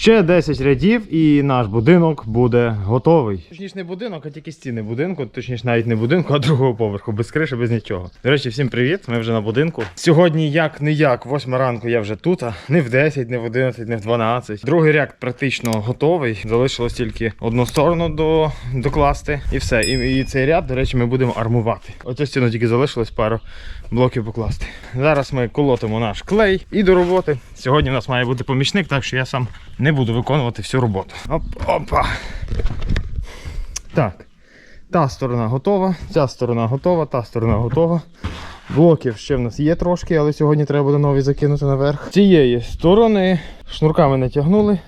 Ще 10 рядів, і наш будинок буде готовий. Точніше, не будинок, а тільки стіни будинку. Точніше, навіть не будинку, а другого поверху, без криші, без нічого. До речі, всім привіт. Ми вже на будинку. Сьогодні, як не як, 8 ранку я вже тут. Не в 10, не в 11, не в 12. Другий ряд практично готовий. Залишилось тільки одну сторону до, докласти, і все. І, і цей ряд, до речі, ми будемо армувати. Оцю стіну тільки залишилось пару блоків покласти. Зараз ми колотимо наш клей і до роботи. Сьогодні у нас має бути помічник, так що я сам не буду виконувати всю роботу. Оп, опа. Так. Та сторона готова, ця сторона готова, та сторона готова. Блоків ще в нас є трошки, але сьогодні треба буде нові закинути наверх. Цієї сторони шнурками натягнули.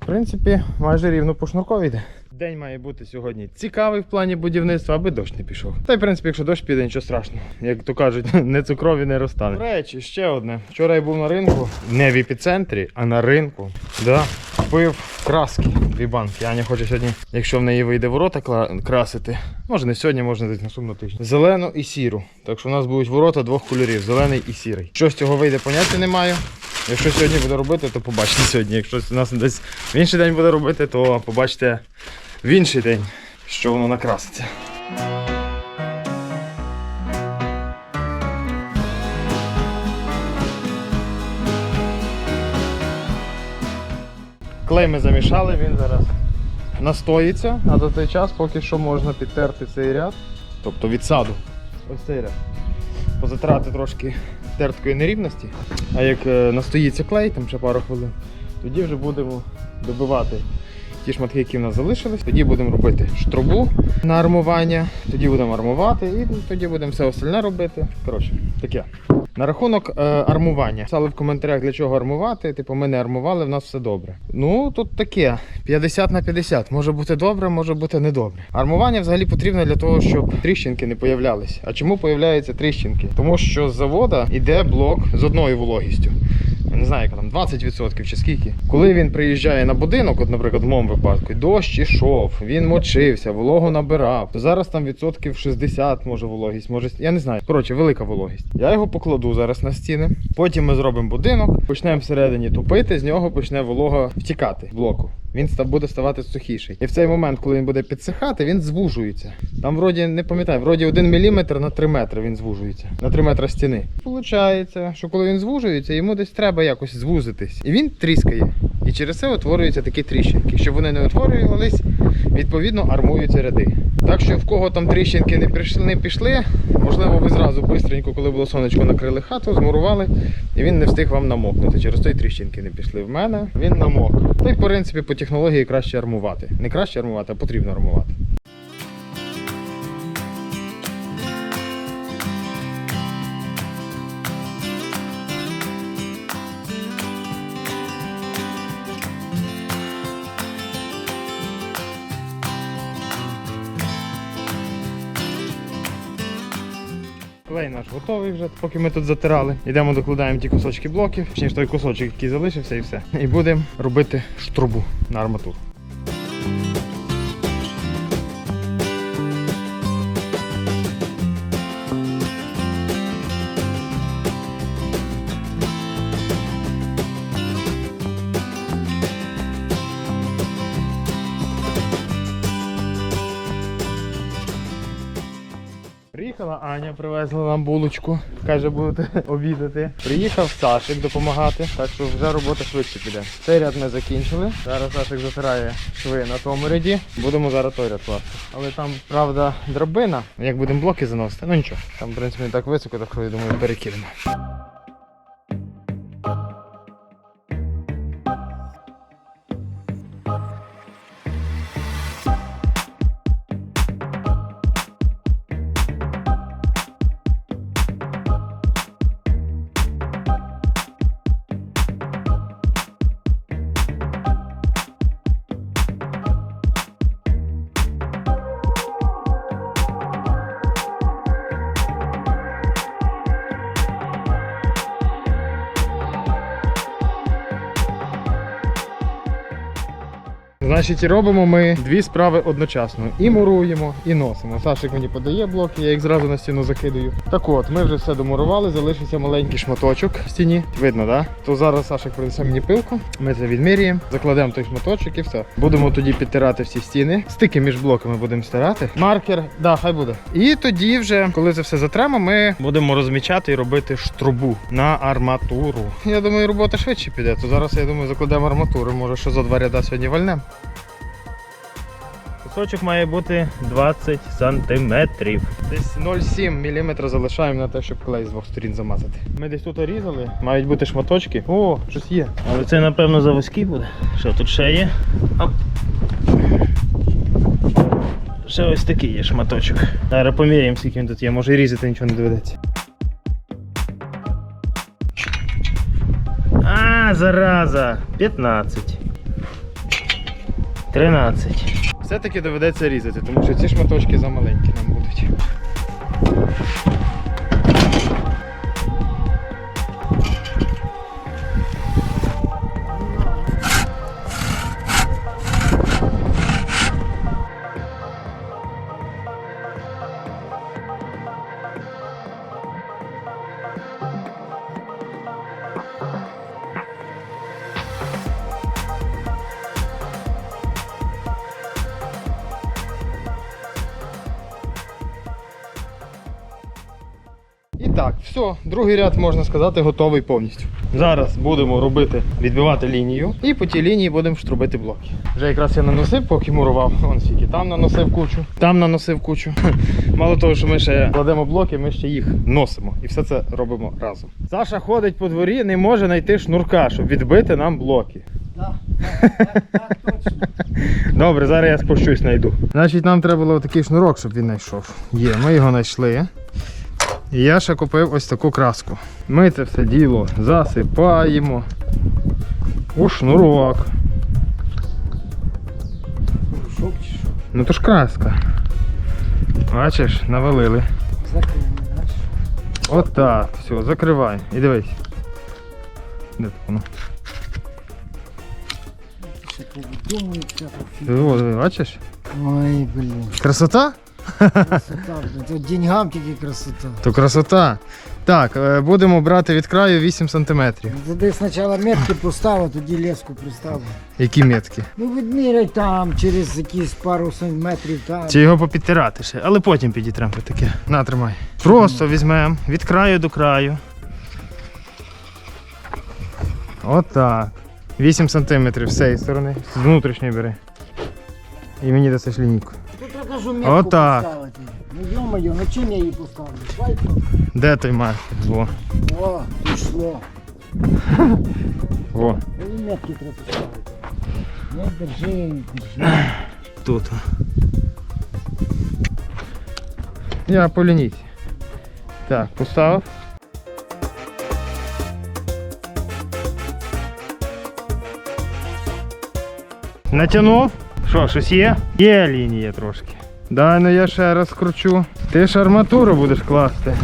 В принципі, майже рівно по шнуркові йде. День має бути сьогодні цікавий в плані будівництва, аби дощ не пішов. Та й в принципі, якщо дощ піде, нічого страшного. Як то кажуть, не цукрові не розтане. До речі, ще одне. Вчора я був на ринку, не в епіцентрі, а на ринку. Да. Купив краски, дві банки. Аня хоче сьогодні, якщо в неї вийде ворота красити. Може не сьогодні, може десь наступного тижня. Зелену і сіру. Так що у нас будуть ворота двох кольорів: зелений і сірий. Що з цього вийде, поняття не маю. Якщо сьогодні буде робити, то побачите сьогодні. Якщо у нас десь в інший день буде робити, то побачите в інший день, що воно накраситься. Клей ми замішали, він зараз настоїться, а за той час поки що можна підтерти цей ряд, тобто від саду. Ось цей ряд. Позатирати трошки терткої нерівності. А як е, настоїться клей, там ще пару хвилин, тоді вже будемо добивати ті шматки, які в нас залишились. Тоді будемо робити штрубу на армування, тоді будемо армувати і тоді будемо все остальне робити. Коротше, таке. На рахунок е, армування. Писали в коментарях, для чого армувати. Типу, ми не армували, в нас все добре. Ну, тут таке 50 на 50. Може бути добре, може бути недобре. Армування взагалі потрібно для того, щоб тріщинки не появлялися. А чому появляються тріщинки? Тому що з завода йде блок з одною вологістю. Я не знаю, яка там 20% чи скільки. Коли він приїжджає на будинок, от, наприклад, в моєму випадку, дощ ішов, він мочився, вологу набирав. То зараз там відсотків 60 може вологість, може я не знаю. Коротше, велика вологість. Я його покладу зараз на стіни. Потім ми зробимо будинок, почнемо всередині тупити, з нього почне волога втікати з блоку. Він буде ставати сухіший. І в цей момент, коли він буде підсихати, він звужується. Там вроді не пам'ятаю, вроді 1 мм на 3 метри він звужується. На 3 метри стіни. Получається, що коли він звужується, йому десь треба якось звузитись. І він тріскає. І через це утворюються такі тріщинки. Щоб вони не утворювались, відповідно армуються ряди. Так що в кого там тріщинки не пішли, не пішли, можливо, ви зразу бистренько, коли було сонечко, накрили хату, змурували, і він не встиг вам намокнути. Через той тріщинки не пішли. В мене він намок. Та й в принципі по технології краще армувати. Не краще армувати, а потрібно армувати. Клей наш готовий вже, поки ми тут затирали. Йдемо докладаємо ті кусочки блоків, точніше той кусочок, який залишився, і все. І будемо робити штрубу на арматуру. Аня, привезла нам булочку. Каже, будете обідати. Приїхав Сашик допомагати, так що вже робота швидше піде. Цей ряд ми закінчили. Зараз Сашик затирає шви на тому ряді. Будемо зараз той ряд класти. Але там, правда, драбина. Як будемо блоки заносити, ну нічого. Там, в принципі, не так високо, так що я думаю, перекинемо. Значить, робимо ми дві справи одночасно. І муруємо, і носимо. Сашик мені подає блоки, я їх зразу на стіну закидаю. Так от, ми вже все домурували, залишився маленький шматочок в стіні. Видно, да? То зараз Сашик принесе мені пилку, ми це відміряємо, закладемо той шматочок і все. Будемо тоді підтирати всі стіни. Стики між блоками будемо стирати. Маркер, да, хай буде. І тоді вже, коли це все затремо, ми будемо розмічати і робити штрубу на арматуру. Я думаю, робота швидше піде. То зараз я думаю, закладемо арматуру. Може, що за два ряда сьогодні вальнем. Кусочок має бути 20 сантиметрів. Десь 0,7 мм залишаємо на те, щоб клей з двох сторін замазати. Ми десь тут різали, мають бути шматочки. О, щось є. Але це, напевно, заводський буде. Що тут ще є? Оп. Ще ось такий є шматочок. Зараз поміряємо, скільки він тут є. Може і різати нічого не доведеться. А, зараза! 15. 13. Все-таки доведеться різати, тому що ці шматочки замаленькі нам будуть. Другий ряд можна сказати готовий повністю. Зараз будемо робити, відбивати лінію, і по тій лінії будемо штрубити блоки. Вже якраз я наносив, поки мурував. Вон скільки там наносив кучу, там наносив кучу. Мало того, що ми ще кладемо блоки, ми ще їх носимо. І все це робимо разом. Саша ходить по дворі, не може знайти шнурка, щоб відбити нам блоки. Добре, зараз я спущусь, знайду. Значить, нам треба було такий шнурок, щоб він знайшов. Є, ми його знайшли. І я ще купив ось таку краску. Ми це все діло засипаємо у шнурок. Ну то ж краска. Бачиш, навалили. Отак, все, закривай. І дивись. Де тут воно? Диви, бачиш? Ой, блін, Красота? Красота. блін. Тут деньгам тільки красота. То красота. Так, е, будемо брати від краю 8 см. Ну, Ти спочатку метки поставив, тоді леску приставив. Які метки? Ну відміряй там, через якісь пару сантиметрів там. Чи його попідтирати ще, але потім підітремо таке. На, тримай. Просто візьмемо від краю до краю. Отак. 8 см з цієї сторони. З внутрішньої бери. І мені дасиш лінійку. Тут я кажу метку Отак. поставити. Ну йо-моє, ну чим я її поставлю? Пальцем? Де той маркер? Во. О, пішло. Во. Ну і метки треба поставити. Не держи, держи. Тут. Я по лінійці. Так, поставив. Натягнув. Що, щось є? Є лінія трошки. Дай ну я ще раз кручу. Ти ж арматуру будеш класти.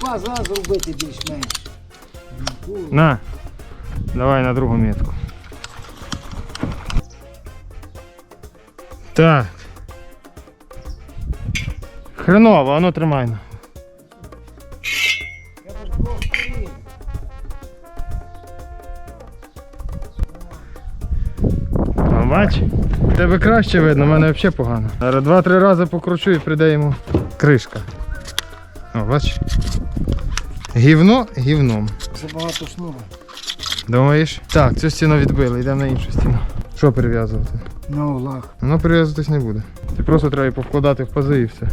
Паза зробити більш-менш. На. Давай на другу метку. Так. Хреново, а ну тримай. Бач? Тебе краще видно, в мене взагалі погано. Зараз два-три рази покручу і прийде йому кришка. О, бач. Гівно гівном. Забагато шнура. Думаєш? Так, цю стіну відбили, йдемо на іншу стіну. Що прив'язувати? На углах. Воно прив'язуватись не буде. Ти просто треба її повкладати в пази і все.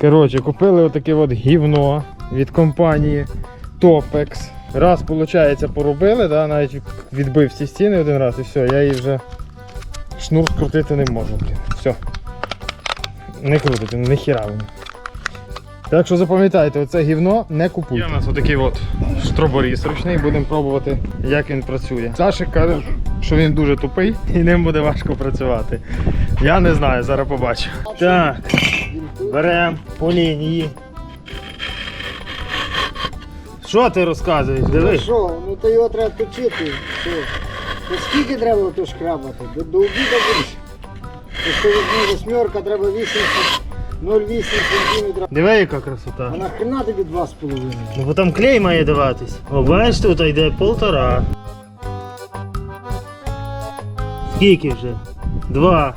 Коротше, купили отаке от гівно від компанії Topex. Раз, виходить, поробили, да, навіть відбив ці стіни один раз і все, я її вже шнур скрутити не можу, блін. Все. Не крутить, не хіра воно. Так що запам'ятайте, оце гівно не купуйте. Є у нас отакий от штроборіз ручний, будемо пробувати, як він працює. Сашик каже, що він дуже тупий і ним буде важко працювати. Я не знаю, зараз побачу. Так. Беремо по лінії. Що ти розказуєш? Ну що, ну то його треба точити. Що? То скільки треба то шкрабати? До, до обіду будеш. Якщо візьми восьмерка, треба 8, 0,8 сантиметра. Диви, яка красота. А нахрена тобі 2,5? Ну бо там клей має даватись. О, бачиш, тут йде полтора. Скільки вже? Два.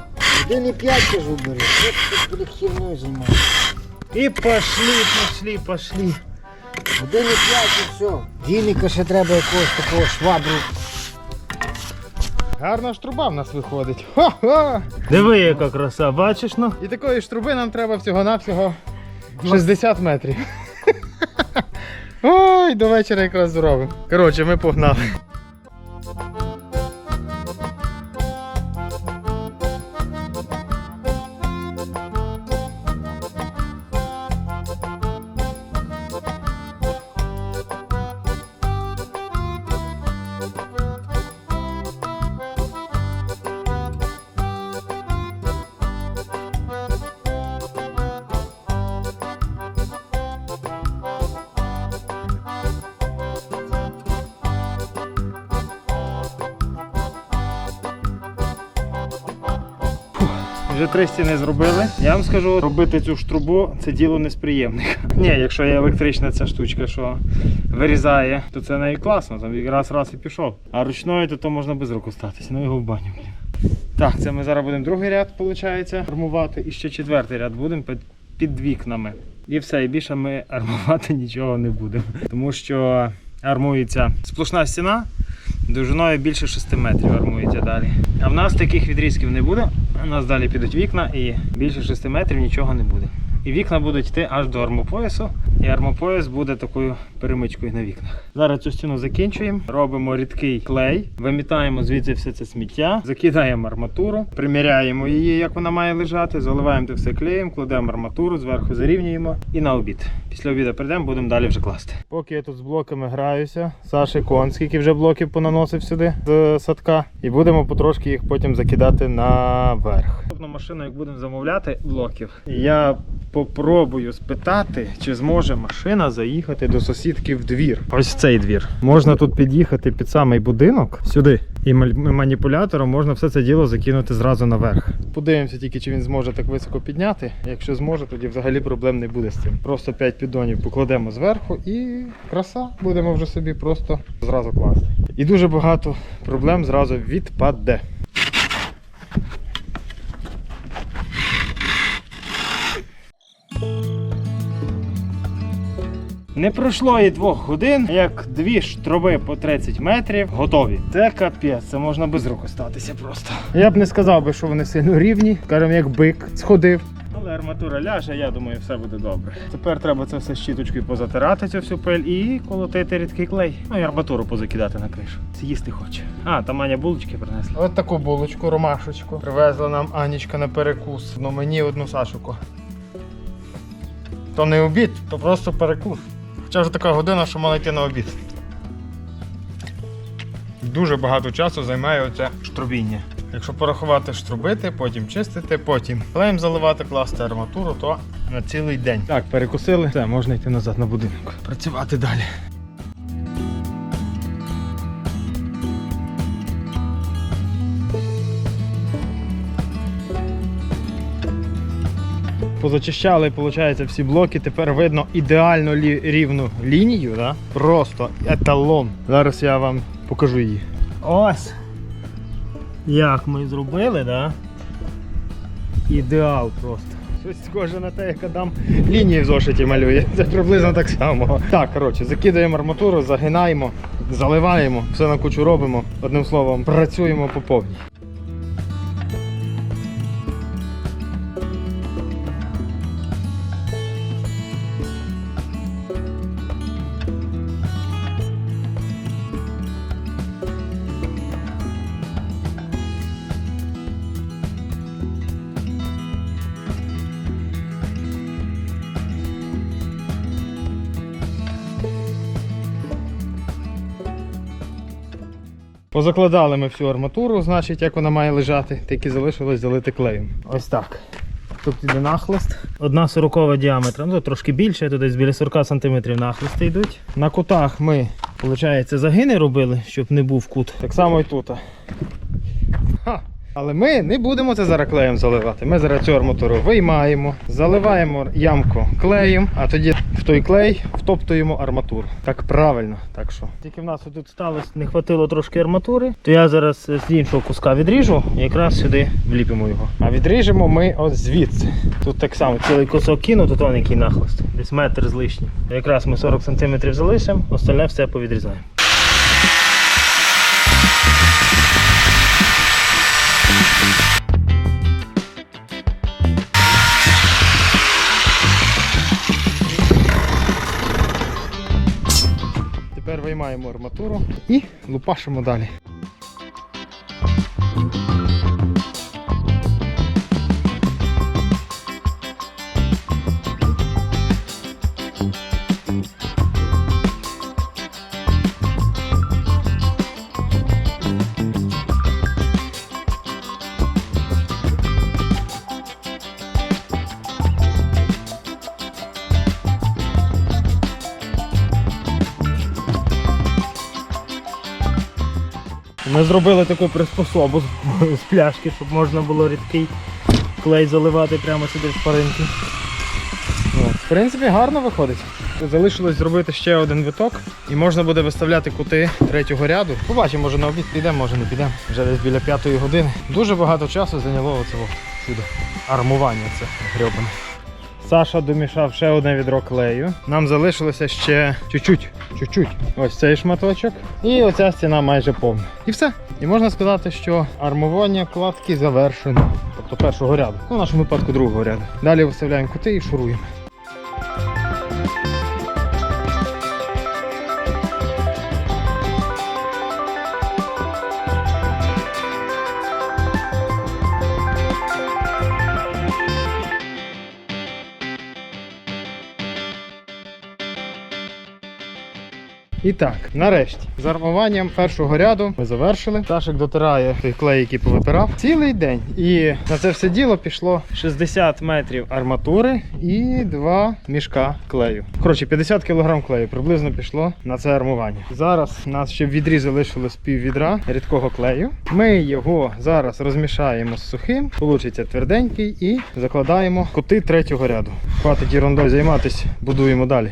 1,5 кажу бери. Що ти буде херною займатися? І пошли, пошли, пошли. 1,5 і все. Дільника ще треба якогось такого швабру. Гарна ж труба в нас виходить. Ха-ха! Диви, яка краса, бачиш ну? І такої ж труби нам треба всього-навсього 60 метрів. Ой, до вечора якраз зробимо. Коротше, ми погнали. Вже три стіни зробили. Я вам скажу, робити цю ж трубу це діло не з приємних. Ні, якщо є електрична ця штучка, що вирізає, то це не класно, там і раз раз і пішов. А ручною то, то можна без руку статися, ну його в баню. Блін. Так, це ми зараз будемо другий ряд, виходить, армувати. І ще четвертий ряд будемо під, під вікнами. І все, і більше ми армувати нічого не будемо. Тому що армується сплошна стіна, довжиною більше 6 метрів армується далі. А в нас таких відрізків не буде. У нас далі підуть вікна і більше 6 метрів нічого не буде. І вікна будуть йти аж до армопоясу. І армопояс буде такою перемичкою на вікнах. Зараз цю стіну закінчуємо, робимо рідкий клей, вимітаємо звідси все це сміття, закидаємо арматуру, приміряємо її, як вона має лежати, заливаємо це все клеєм, кладемо арматуру, зверху зарівнюємо і на обід. Після обіду прийдемо, будемо далі вже класти. Поки я тут з блоками граюся, Саші Кон, скільки вже блоків понаносив сюди з садка, і будемо потрошки їх потім закидати наверх. Наступну машину, як будемо замовляти блоків, я попробую спитати, чи зможе машина заїхати до сусідки в двір. Ось цей двір. Можна тут під'їхати під самий будинок сюди. І маніпулятором можна все це діло закинути зразу наверх. Подивимося тільки, чи він зможе так високо підняти. Якщо зможе, тоді взагалі проблем не буде з цим. Просто 5 піддонів покладемо зверху і краса. Будемо вже собі просто зразу класти. І дуже багато проблем зразу відпаде. Не пройшло і двох годин, як дві ж труби по 30 метрів готові. Це капець, це можна без рук статися просто. Я б не сказав би, що вони сильно рівні, скажімо, як бик сходив. Але арматура ляже, я думаю, все буде добре. Тепер треба це все щіточкою позатирати цю всю пиль і колотити рідкий клей. Ну і арматуру позакидати на кришу. З'їсти хоче. А, там Аня булочки принесла. От таку булочку, ромашечку. Привезла нам Анічка на перекус. Ну мені одну Сашуку. То не обід, то просто перекус. Хоча вже така година, що мала йти на обід. Дуже багато часу займає оце штрубіння. Якщо порахувати штрубити, потім чистити, потім клеєм заливати, класти арматуру, то на цілий день. Так, перекусили. Все, можна йти назад на будинок. Працювати далі. Позачищали, виходить, всі блоки. Тепер видно ідеально рівну лінію. Да? Просто еталон. Зараз я вам покажу її. Ось. Як ми зробили, да? Ідеал просто. Щось схоже на те, як Адам лінії в зошиті малює. Це приблизно так само. Так, коротше, закидаємо арматуру, загинаємо, заливаємо, все на кучу робимо. Одним словом, працюємо по повній. Позакладали ми всю арматуру, значить, як вона має лежати, тільки залишилось залити клеєм. Ось так. Тут іде нахлист. Одна сорокова діаметра, ну трошки більше, тут десь біля 40 см нахлисти йдуть. На кутах ми, виходить, загини робили, щоб не був кут. так само і тут. Ха. Але ми не будемо це зараз клеєм заливати. Ми зараз цю арматуру виймаємо, заливаємо ямку клеєм, а тоді в той клей втоптуємо арматуру. Так правильно. Так що. Тільки в нас тут сталося, не хватило трошки арматури, то я зараз з іншого куска відріжу і якраз сюди вліпимо його. А відріжемо ми ось звідси. Тут так само цілий кусок кину, тут он який нахлист. Десь метр з лишнім. Якраз ми 40 см залишимо, остальне все повідрізаємо. Виймаємо арматуру і лупашимо далі. Ми зробили таку приспособу з, пляшки, щоб можна було рідкий клей заливати прямо сюди в шпаринки. В принципі, гарно виходить. Залишилось зробити ще один виток і можна буде виставляти кути третього ряду. Побачимо, може на обід підемо, може не підемо. Вже десь біля п'ятої години. Дуже багато часу зайняло оце от чудо. Армування це грьобане. Саша домішав ще одне відро клею. Нам залишилося ще чуть-чуть, чуть-чуть. Ось цей шматочок. І оця стіна майже повна. І все. І можна сказати, що армування кладки завершено. Тобто першого ряду. Ну, в нашому випадку другого ряду. Далі виставляємо кути і шуруємо. І так, нарешті, з армуванням першого ряду ми завершили. Сашик дотирає той клей, який повипирав, цілий день. І на це все діло пішло 60 метрів арматури і два мішка клею. Коротше, 50 кг клею приблизно пішло на це армування. Зараз у нас ще в відрі залишилось пів відра рідкого клею. Ми його зараз розмішаємо з сухим, получиться тверденький, і закладаємо кути третього ряду. Хватить ерундою займатися, будуємо далі.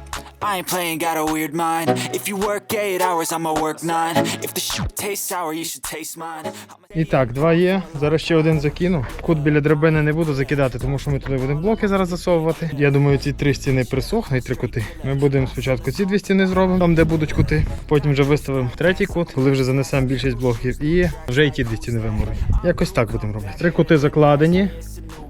I ain't playing, got a weird mind If you work 8 hours, I'ma work 9 If the shit tastes sour, you should taste mine І так, два є. Зараз ще один закину. Кут біля драбини не буду закидати, тому що ми туди будемо блоки зараз засовувати. Я думаю, ці три стіни присохнуть, три кути. Ми будемо спочатку ці дві стіни зробимо, там де будуть кути. Потім вже виставимо третій кут, коли вже занесемо більшість блоків. І вже і ті дві стіни вимуримо. Якось так будемо робити. Три кути закладені.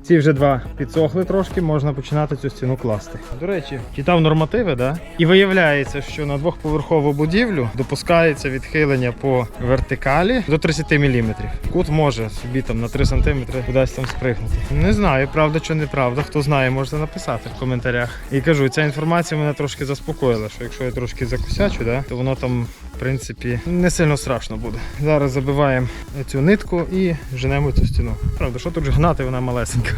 Ці вже два підсохли трошки, можна починати цю стіну класти. До речі, читав нормативи, да? і виявляється, що на двохповерхову будівлю допускається відхилення по вертикалі до 30 мм. Кут може собі там на 3 см кудись там спригнути. Не знаю, правда чи неправда. Хто знає, можете написати в коментарях. І кажу, ця інформація мене трошки заспокоїла, що якщо я трошки закусячу, да, то воно там, принципі, не сильно страшно буде. Зараз забиваємо цю нитку і женемо цю стіну. Правда, що тут гнати, вона малесенька.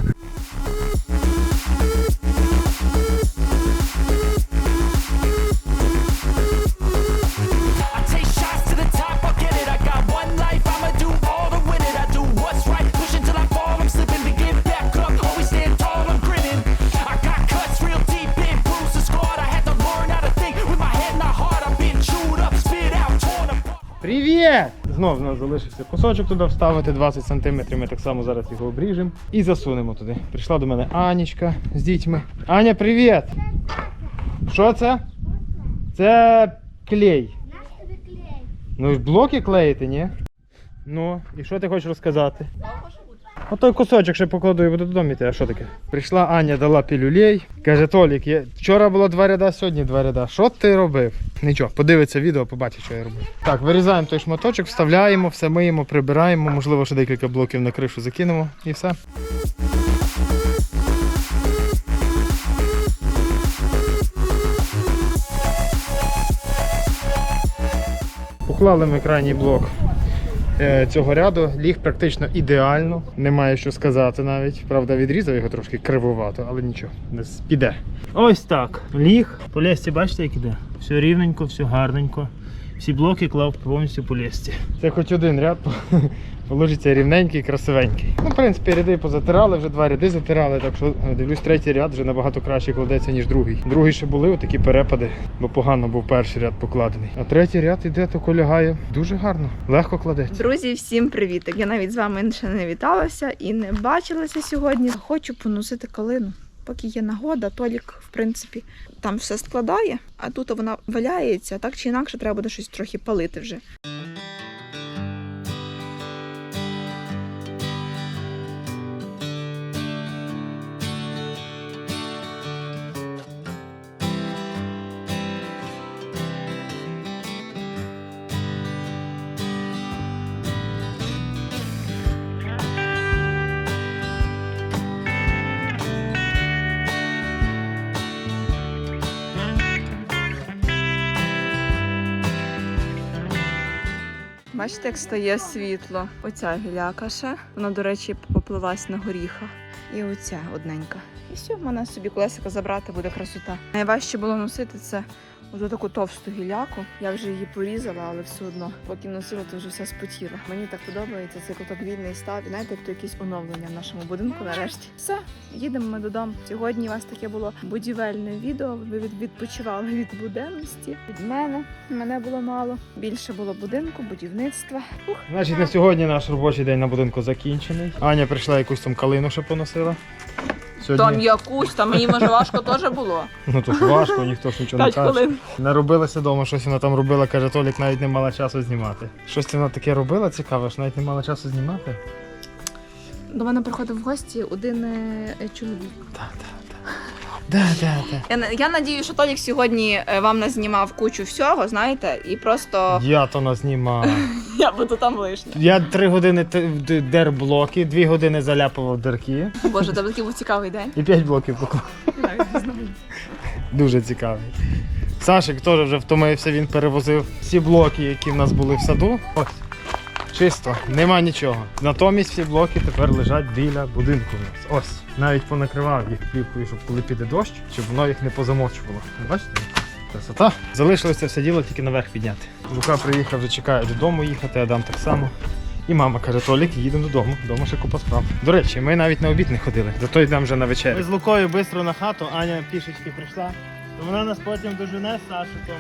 Привіт! Знов в нас залишився кусочок туди вставити 20 см. Ми так само зараз його обріжемо і засунемо туди. Прийшла до мене Анічка з дітьми. Аня, привіт! Що це? Це клей. Ну і блоки клеїти, ні? Ну, і що ти хочеш розказати? Отой кусочок ще покладу і буду додому йти. А що таке? Прийшла Аня, дала пілюлей. Каже, Толік, я... вчора було два ряда, сьогодні два ряда. Що ти робив? Нічого, подивиться відео, побачить, що я роблю. Так, вирізаємо той шматочок, вставляємо, все миємо, прибираємо, можливо, ще декілька блоків на кришу закинемо і все. Поклали ми крайній блок цього ряду. Ліг практично ідеально, немає що сказати навіть. Правда, відрізав його трошки кривувато, але нічого, не піде. Ось так. Ліг. По лесті, бачите, як іде? Все рівненько, все гарненько. Всі блоки клав повністю по лесті. Це хоч один ряд положиться рівненький, красивенький. Ну, в принципі, ряди позатирали, вже два ряди затирали, так що е, дивлюсь, третій ряд вже набагато краще кладеться, ніж другий. Другий ще були такі перепади, бо погано був перший ряд покладений. А третій ряд іде, то лягає дуже гарно, легко кладеться. Друзі, всім привіт! Я навіть з вами ще не віталася і не бачилася сьогодні. Хочу поносити калину. Поки є нагода, Толік, в принципі, там все складає, а тут вона валяється, так чи інакше треба буде щось трохи палити вже. Бачите, як стає світло. Оця гіляка ще. Вона, до речі, поплилась на горіха. І оця одненька. І все, в мене собі колесика забрати буде красота. Найважче було носити це ось таку товсту гіляку. Я вже її порізала, але все одно, поки носила, то вже все спотіла. Мені так подобається, цей куток вільний став. І знаєте, як то якесь оновлення в нашому будинку нарешті. Все, їдемо ми додому. Сьогодні у вас таке було будівельне відео. Ви від- відпочивали від буденності. Від мене мене було мало. Більше було будинку, будівництва. Ух, Значить, на сьогодні наш робочий день на будинку закінчений. Аня прийшла якусь там калину ще поносила. Сьогодні... якусь, там мені може важко теж було. Ну то ж важко, ніхто ж нічого не П'ять каже. хвилин. Наробилася вдома, щось вона там робила, каже, Толік навіть не мала часу знімати. Щось вона таке робила цікаве, що навіть не мала часу знімати. До мене приходив в гості один е, чоловік. Так, так. Да, да, да. Я, на- я надію, що Толік сьогодні е, вам назнімав кучу всього, знаєте, і просто Я то назнімав. я буду там лишня. Я три години т- д- дер блоки, дві години заляпував дирки Боже, це такий був цікавий день. і п'ять блоків поклав. Дуже цікавий. Сашик теж вже втомився, він перевозив всі блоки, які в нас були в саду. Ось. Чисто, нема нічого. Натомість всі блоки тепер лежать біля будинку в нас. Ось. Навіть понакривав їх плівкою, щоб коли піде дощ, щоб воно їх не позамочувало. Бачите? Красота. Залишилося все діло тільки наверх підняти. Лука приїхав, вже чекає додому їхати, Адам так само. І мама каже, Толік, їдемо додому. Дома ще купа справ. До речі, ми навіть на обід не ходили, зато йдемо вже на вечерю. Ми з Лукою швидко на хату, Аня пішечки прийшла. То вона нас потім дожене з Сашиком.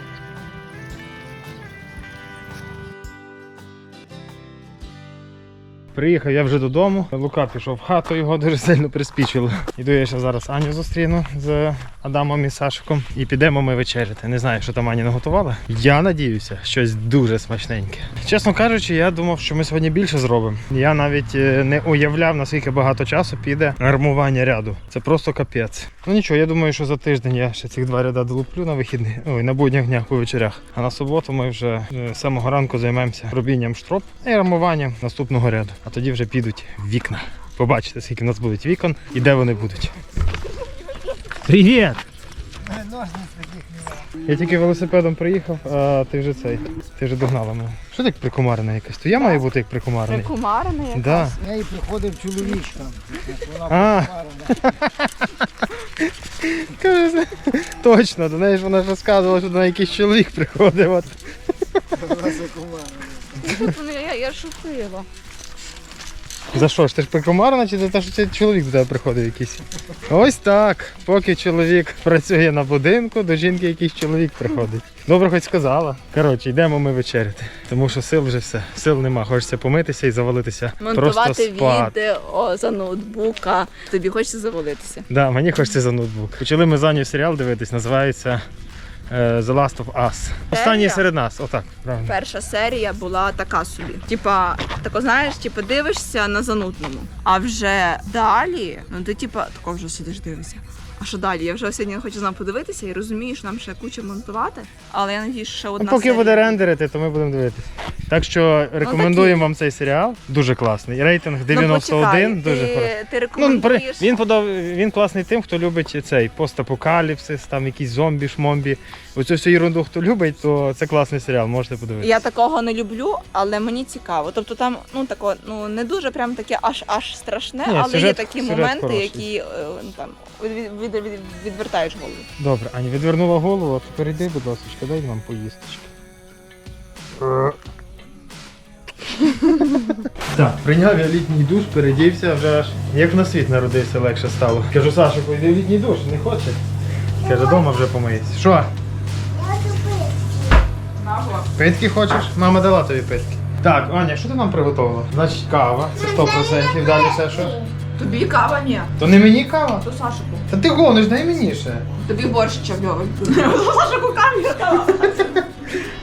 Приїхав я вже додому. Лука пішов в хату, його дуже сильно приспічило. Іду я ще зараз Аню зустріну з Адамом і Сашиком. І підемо ми вечеряти. Не знаю, що там Аня наготувала. Я надіюся, щось дуже смачненьке. Чесно кажучи, я думав, що ми сьогодні більше зробимо. Я навіть е, не уявляв, наскільки багато часу піде армування ряду. Це просто капець. Ну нічого, я думаю, що за тиждень я ще цих два ряда долуплю на вихідні. Ой, на буднях днях по вечорях. А на суботу ми вже е, з самого ранку займемося робінням штроп і армуванням наступного ряду. А тоді вже підуть вікна. Побачите, скільки в нас будуть вікон і де вони будуть. Привіт! Я тільки велосипедом приїхав, а ти вже цей. Ти вже догнала мене. Що ти як прикомарена якась? То я маю бути як прикомарений. Прикумарена яка. Да. В неї приходив чоловічка. Вона А. Точно, до неї ж вона ж розказувала, що до неї якийсь чоловік приходив. Вона закумарена. Я, я шутила. За що ж ти ж прикомарена чи за те, що цей чоловік до тебе приходив якийсь? Ось так. Поки чоловік працює на будинку, до жінки якийсь чоловік приходить. Добре, хоч сказала. Коротше, йдемо ми вечеряти. Тому що сил вже все. Сил нема. Хочеться помитися і завалитися. просто Монтувати спати. відео за ноутбука. Тобі хочеться завалитися. Да, мені хочеться за ноутбук. Почали ми за нього серіал дивитись, називається The Last of Us. Останній серед нас, отак, правильно. Перша серія була така собі. Типа, тако знаєш, типа дивишся на занудному. А вже далі, ну ти типа тако вже сидиш дивишся. А що далі? Я вже сьогодні хочу з нами подивитися і розумію, що нам ще куча монтувати. Але я надію, що ще Ну, одна поки серія. буде рендерити, то ми будемо дивитися. Так що рекомендуємо вам цей серіал. Дуже класний. Рейтинг Ну, 91, почекай, дуже ти, хороший. ти Ну, при- він подав, він класний тим, хто любить цей постапокаліпсис, там якісь зомбі, шмомбі. Оцю всю ерунду, хто любить, то це класний серіал, можете подивитися. Я такого не люблю, але мені цікаво. Тобто там ну тако, ну не дуже прям таке аж аж страшне, Ні, але є такі моменти, хороший. які е, ну, там від, від, від, відвертаєш голову. Добре, Аня відвернула голову, а тепер йди, будь ласка, дай нам поїсточки. Так, прийняв я літній душ, передівся, вже аж як на світ народився, легше стало. Кажу, Саша, пойди в літній душ, не хоче. Каже, дома вже помиється. Що? Питки хочеш? Мама дала тобі питки. Так, Аня, що ти нам приготувала? Значить, кава, це 100%. Далі все що? Тобі кава ні, То не мені кава? то Сашику. Та ти гониш, дай мені ще. Тобі борщ чавльовий. Сашику кам'я.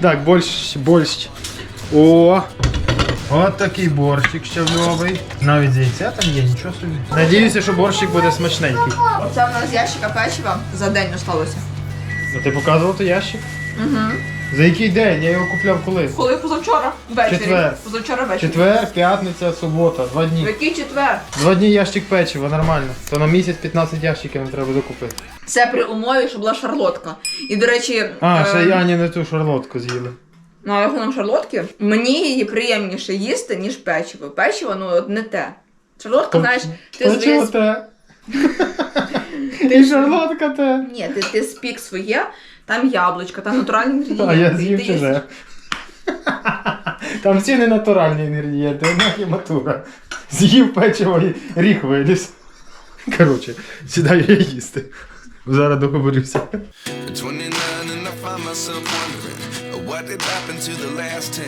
Так, борщ, борщ. О! От такий борщик щавльовий. Навіть яйця там є, нічого собі. Надіюся, що борщик буде смачненький. Оце в нас ящика печива за день осталося. Ну ти показував той ящик? Угу. За який день? Я його купляв коли? Коли позавчора ввечері. Четвер. Позавчора ввечері. Четвер, п'ятниця, субота, два В дні. який четвер? Два дні ящик печива, нормально. То на місяць 15 ящиків нам треба докупити. Це при умові, що була шарлотка. І до речі, А, е, ще Ані на цю шарлотку з'їли. Ну, а рахунок шарлотки, мені її приємніше їсти, ніж печиво. Печиво, ну, от не те. Шарлотка, знаєш, ти своє... те. І шарлотка те. Ні, ти, ти спік своє, там яблучка, там натуральні інгредієнти. А я з'їв чуже. Там всі не натуральні інгредієнти, одна хіматура. З'їв печиво і ріг виліз. Коротше, сідаю я їсти. Зараз договорюся. At 29 and I find myself wondering what did happen to the last 10.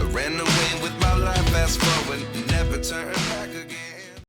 I ran away with my life, fast forward, never turn